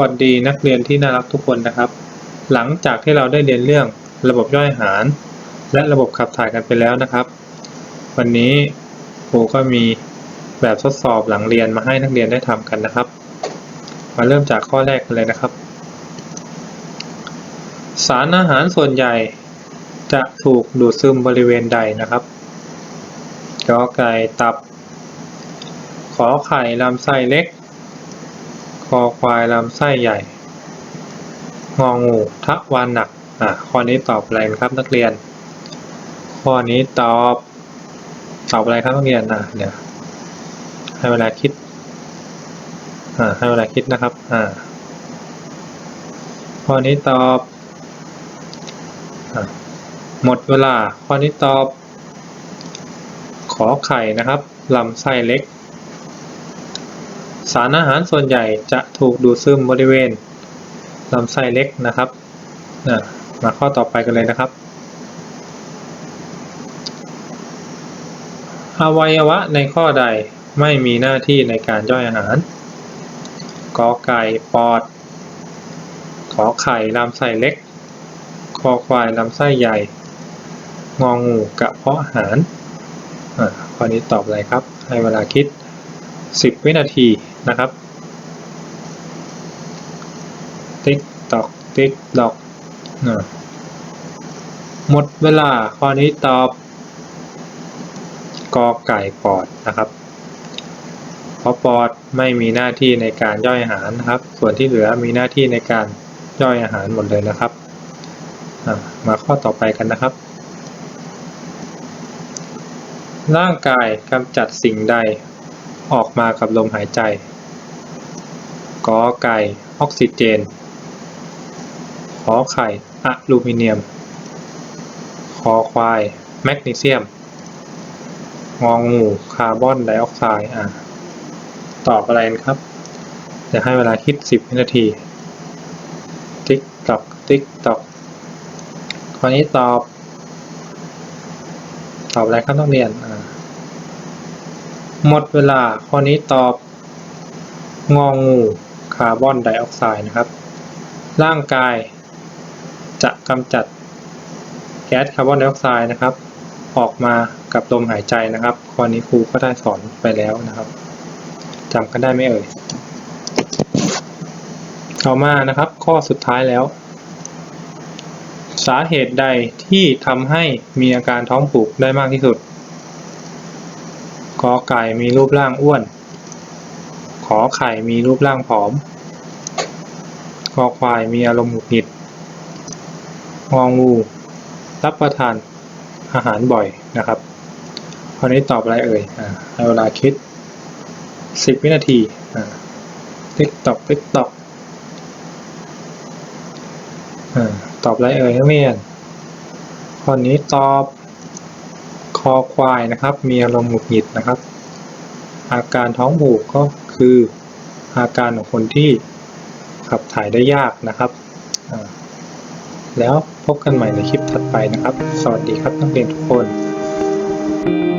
วัสดีนักเรียนที่น่ารักทุกคนนะครับ หลังจากที่เราได้เรียนเรื่องระบบย่อยอาหาร และระบบขับถ่ายกันไปแล้วนะครับ วันนี้ครูก็มีแบบทดสอบหลังเรียนมาให้นักเรียนได้ทำกันนะครับ มาเริ่มจากข้อแรกกันเลยนะครับ สารอาหารส่วนใหญ่จะถูกดูดซึมบริเวณใดนะครับกอไก่ตับ ขอไข่ลำไส้เล็ก อควายลำไส้ใหญ่ งองูทะวานหนัก อ่าข้อนี้ตอบอะไรครับนักเรียน ข้อนี้ตอบ ตอบอะไรครับนักเรียนนะเดี๋ยวให้เวลาคิด อ่า ให้เวลาคิดนะครับ อ่า ข้อนี้ตอบ หมดเวลา ข้อนี้ตอบ ขอไข่นะครับลำไส้เล็ก สารอาหารส่วนใหญ่จะถูกดูดซึมบริเวณลำไส้เล็กนะครับนะมาข้อต่อไปกันเลยนะครับ อวัยวะในข้อใดไม่มีหน้าที่ในการย่อยอาหาร กอไก่ปอด ขอไข่ลำไส้เล็ก คอควายลำไส้ใหญ่ งองูกระเพาะอาหารอ่าข้อนี้ตอบอะไรครับ ให้เวลาคิด 10 วินาทีนะครับ ติ๊กตอกติ๊กตอกอ่าหมดเวลาข้อนี้ตอบกอไก่ปอดนะครับ เพราะปอดไม่มีหน้าที่ในการย่อยอาหารนะครับ ส่วนที่เหลือมีหน้าที่ในการย่อยอาหารหมดเลยนะครับ มาข้อต่อไปกันนะครับ ร่างกายกำจัดสิ่งใด ออกมากับลมหายใจ กอไก่ออกซิเจน ขอไข่อะลูมิเนียม คอควาย แมกนีเซียม งองูคาร์บอนไดออกไซด์อะตอบอะไรนครับเดี๋ยวให้เวลาคิด 10 วินาที ติ๊กตอก ติ๊กตอกข้อนี้ตอบ ตอบอะไรครับนักเรียนอ่า หมดเวลาข้อนี้ตอบ งองูคาร์บอนไดออกไซด์นะครับ ร่างกายจะกำจัดแก๊สคาร์บอนไดออกไซด์นะครับ ออกมากับลมหายใจนะครับ ข้อนี้ครูก็ได้สอนไปแล้วนะครับจำกันได้ไหมเอ่ยต่อมานะครับ ข้อสุดท้ายแล้ว สาเหตุใดที่ทำให้มีอาการท้องผูกได้มากที่สุด กอไก่มีรูปร่างอ้วน ขอไข่มีรูปร่างผอม คอควายมีอารมณ์หงุดหงิด งองู รับประทานอาหารบ่อยนะครับข้อนี้ตอบอะไรเอ่ยอ่าให้เวลาคิด 10 วินาทีอ่าติ๊กตอกติ๊กตอกอ่าตอบอะไรเอ่ยนักเรียนข้อนี้ตอบ คอควายนะครับ มีอารมณ์หงุดหงิดนะครับ อาการท้องผูกก็คืออาการของคนที่ขับถ่ายได้ยากนะครับ แล้วพบกันใหม่ในคลิปถัดไปนะครับ สวัสดีครับนักเรียนทุกคน